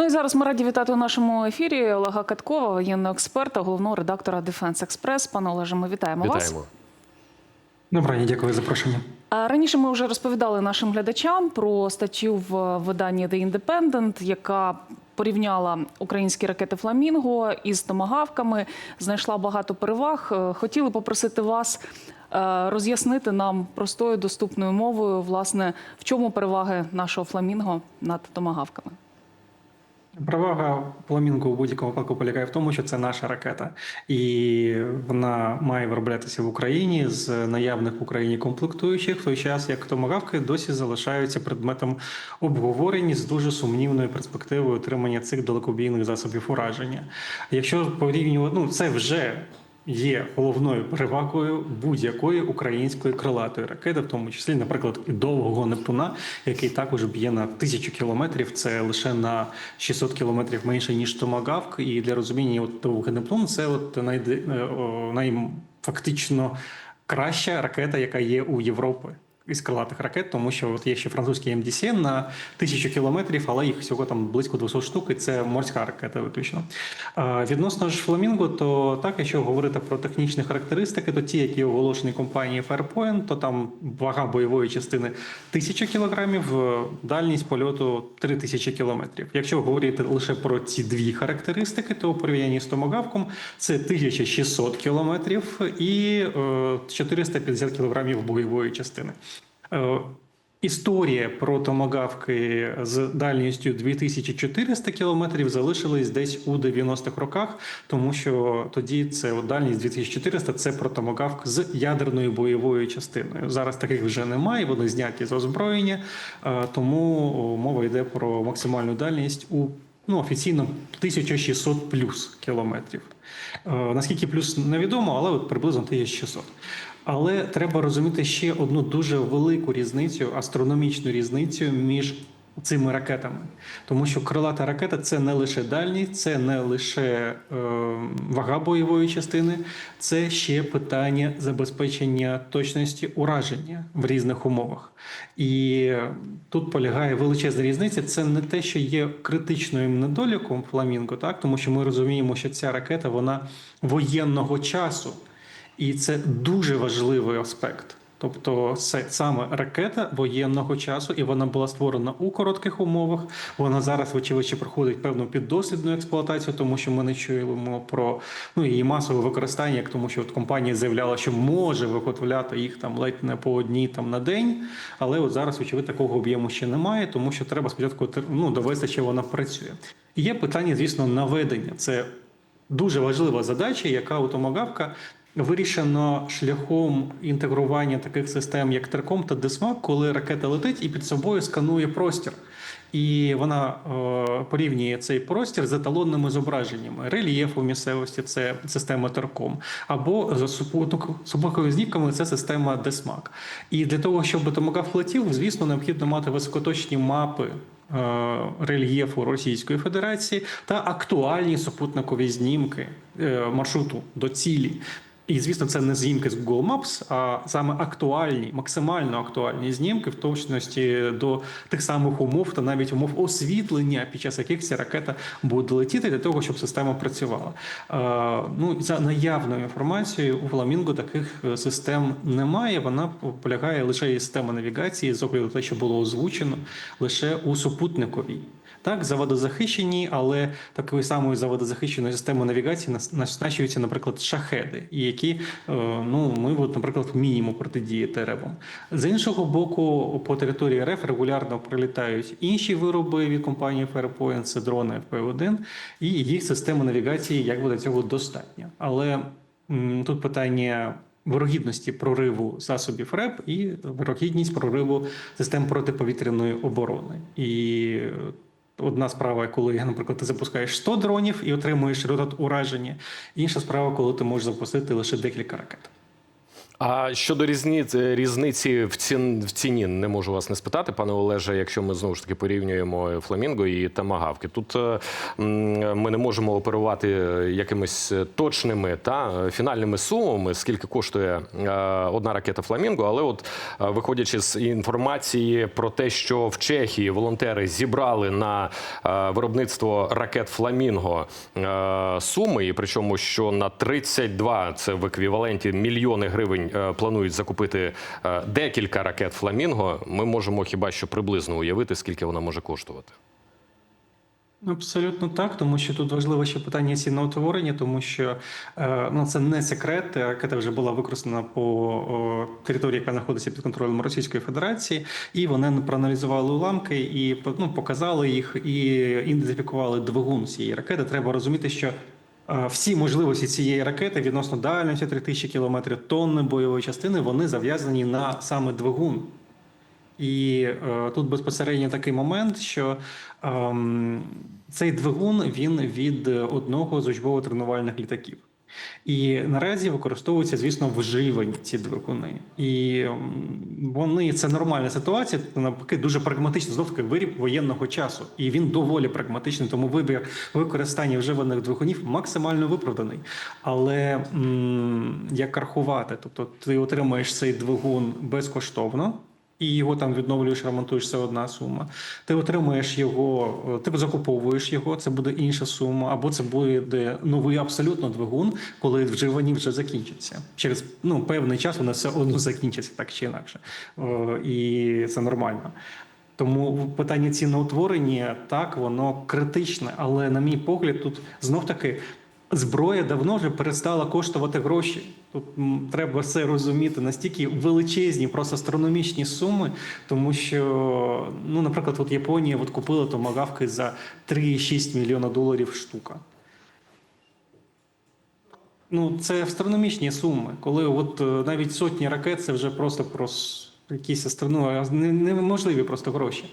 Ну і зараз ми раді вітати у нашому ефірі Олега Каткова, воєнного експерта, головного редактора Дефенс Експрес. Пане Олеже, ми вітаємо, вас. Вітаємо. Доброго дня, дякую за запрошення. А Раніше ми вже розповідали нашим глядачам про статтю в виданні The Independent, яка порівняла українські ракети Фламінго із томагавками, знайшла багато переваг. Е, Хотіли попросити вас е, роз'яснити нам простою доступною мовою, власне, в чому переваги нашого фламінго над томагавками. Перевага Фламінго у будь-якого паку полягає в тому, що це наша ракета, і вона має вироблятися в Україні з наявних в Україні комплектуючих, в той час як томагавки досі залишаються предметом обговорень з дуже сумнівною перспективою отримання цих далекобійних засобів ураження. Якщо порівнювати, ну це вже. Є головною перевагою будь-якої української крилатої ракети, в тому числі, наприклад, і довгого Нептуна, який також б'є на тисячу кілометрів. Це лише на 600 кілометрів менше ніж Томагавк. І для розуміння, от довгий Нептун це от найде е, най, фактично краща ракета, яка є у Європи. Із крилатих ракет, тому що от є ще французький МДС на тисячу кілометрів, але їх всього там близько 200 штук, і це морська ракета виключно. Відносно ж фламінго, то так, якщо говорити про технічні характеристики, то ті, які оголошені компанією Fairpoint, то там вага бойової частини 1000 кілограмів, е, дальність польоту 3000 кілометрів. Якщо говорити лише про ці дві характеристики, то у порівнянні з томагавком це 1600 кілометрів і е, 450 кілограмів бойової частини. Історія про томагавки з дальністю 2400 кілометрів залишилась десь у 90-х роках, тому що тоді це дальність 2400 – це про томагавк з ядерною бойовою частиною. Зараз таких вже немає, вони зняті з озброєння, е, тому мова йде про максимальну дальність у ну, офіційно 1600 плюс кілометрів. Е, Наскільки плюс невідомо, але от приблизно 1600. Але треба розуміти ще одну дуже велику різницю, астрономічну різницю між цими ракетами, тому що крилата ракета це не лише дальність, це не лише е, вага бойової частини, це ще питання забезпечення точності ураження в різних умовах. І тут полягає величезна різниця. Це не те, що є критичним недоліком фламінго, так тому що ми розуміємо, що ця ракета вона воєнного часу. І це дуже важливий аспект. Тобто, це саме ракета воєнного часу, і вона була створена у коротких умовах. Вона зараз, вочевидь, проходить певну піддослідну експлуатацію, тому що ми не чуємо про ну її масове використання, як тому, що от компанія заявляла, що може виготовляти їх там ледь не по одній там на день. Але от зараз, очевидь, такого об'єму ще немає, тому що треба спочатку ну, довести, що вона працює. Є питання, звісно, наведення. Це дуже важлива задача, яка у Томагавка вирішено шляхом інтегрування таких систем, як Терком та Десмак, коли ракета летить і під собою сканує простір. І вона е, порівнює цей простір з еталонними зображеннями рельєфу місцевості, це система Терком, або за супутниковими знімками це система Десмак. І для того, щоб Томагавк летів, звісно, необхідно мати високоточні мапи е, рельєфу Російської Федерації та актуальні супутникові знімки е, маршруту до цілі. І звісно, це не знімки з Google Maps, а саме актуальні, максимально актуальні знімки в точності до тих самих умов та навіть умов освітлення, під час яких ця ракета буде летіти для того, щоб система працювала. Е, Ну за наявною інформацією у Фламінго таких е, систем немає. Вона полягає лише із системи навігації, з огляду те, що було озвучено лише у супутниковій. Так, заводозахищені, але такою самою заводозахищеною системою навігації нас- оснащуються, наприклад, шахеди, і які е, ну ми, от, наприклад, вміємо протидіяти ребам. З іншого боку, по території РФ регулярно прилітають інші вироби від компанії Fairpoint, це дрони FP1, і їх системи навігації як буде цього достатньо. Але тут питання. Вирогідності прориву засобів РЕП і вирогідність прориву систем протиповітряної оборони. І Одна справа, коли, наприклад, ти запускаєш 100 дронів і отримуєш результат ураження. Інша справа, коли ти можеш запустити лише декілька ракет. А щодо різниці, різниці в, цін, в ціні, не можу вас не спитати, пане Олеже, якщо ми знову ж таки порівнюємо фламінго і тамагавки. Тут е, ми не можемо оперувати якимись точними та фінальними сумами, скільки коштує е, одна ракета фламінго. Але, от е, виходячи з інформації про те, що в Чехії волонтери зібрали на виробництво ракет фламінго суми, і причому що на 32, це в еквіваленті мільйони гривень е, планують закупити е, декілька ракет фламінго. Ми можемо хіба що приблизно уявити, скільки вона може коштувати. Абсолютно так, тому що тут важливе ще питання ціноутворення, тому що е, ну це не секрет. Ракета вже була використана по території, яка знаходиться під контролем Російської Федерації, і вони проаналізували уламки і ну, показали їх і ідентифікували двигун цієї ракети. Треба розуміти, що всі можливості цієї ракети відносно дальності 3000 кілометрів тонни бойової частини вони зав'язані на саме двигун. І е, тут безпосередньо такий момент, що е, цей двигун він від одного з учбово-тренувальних літаків. І наразі використовуються, звісно, вживані ці двигуни. І вони це нормальна ситуація, це навпаки дуже прагматично, знов таки виріб воєнного часу. І він доволі прагматичний, тому вибір використання вживаних двигунів максимально виправданий. Але м, як рахувати? Тобто ти отримаєш цей двигун безкоштовно. І його там відновлюєш, ремонтуєш це одна сума. Ти отримуєш його, е, ти закуповуєш його, це буде інша сума, або це буде новий абсолютно двигун, коли вживані вже закінчаться. Через ну, певний час вони все одно закінчаться так чи інакше. І це нормально. Тому питання ціноутворення так, воно критичне, але на мій погляд, тут знов таки зброя давно вже перестала коштувати гроші. Тут треба це розуміти настільки величезні, просто астрономічні суми, тому що, ну, наприклад, от Японія от купила томагавки за 3,6 мільйона доларів штука. Ну, це астрономічні суми. Коли от е, навіть сотні ракет це вже просто про якісь астро- ну, неможливі просто гроші.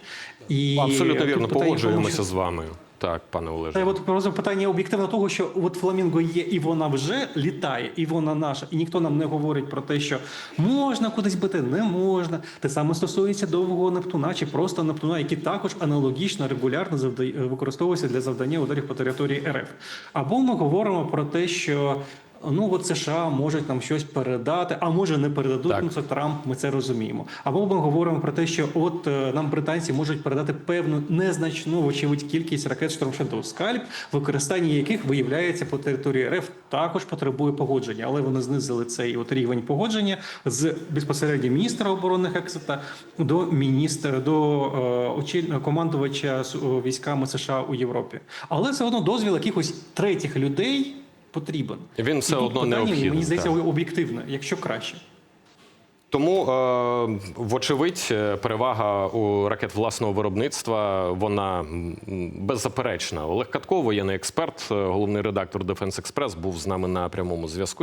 І Абсолютно вірно, погоджуємося з вами. Так, пане Олеже. от просто питання об'єктивно того, що от фламінго є, і вона вже літає, і вона наша, і ніхто нам не говорить про те, що можна кудись бити, не можна. Те саме стосується довгого Нептуна чи просто Нептуна, які також аналогічно регулярно завдає використовуються для завдання ударів по території РФ. Або ми говоримо про те, що. Ну, от США можуть нам щось передати, а може не передадуть. Так. Ну, це Трамп, ми це розуміємо. Або ми говоримо про те, що от е, нам британці можуть передати певну незначну, вочевидь, кількість ракет Shadow Scalp, використання яких виявляється по території РФ також потребує погодження, але вони знизили цей от рівень погодження з безпосередньо міністра оборони Хексета до міністра до е, очіль- командувача військами США у Європі. Але все одно дозвіл якихось третіх людей потрібен. Він все І одно необхідний, Мені здається, так. об'єктивно, якщо краще. Тому, е, вочевидь, е, перевага у ракет власного виробництва вона беззаперечна. Олег Катко, воєнний експерт, е, головний редактор Defense Express, був з нами на прямому зв'язку.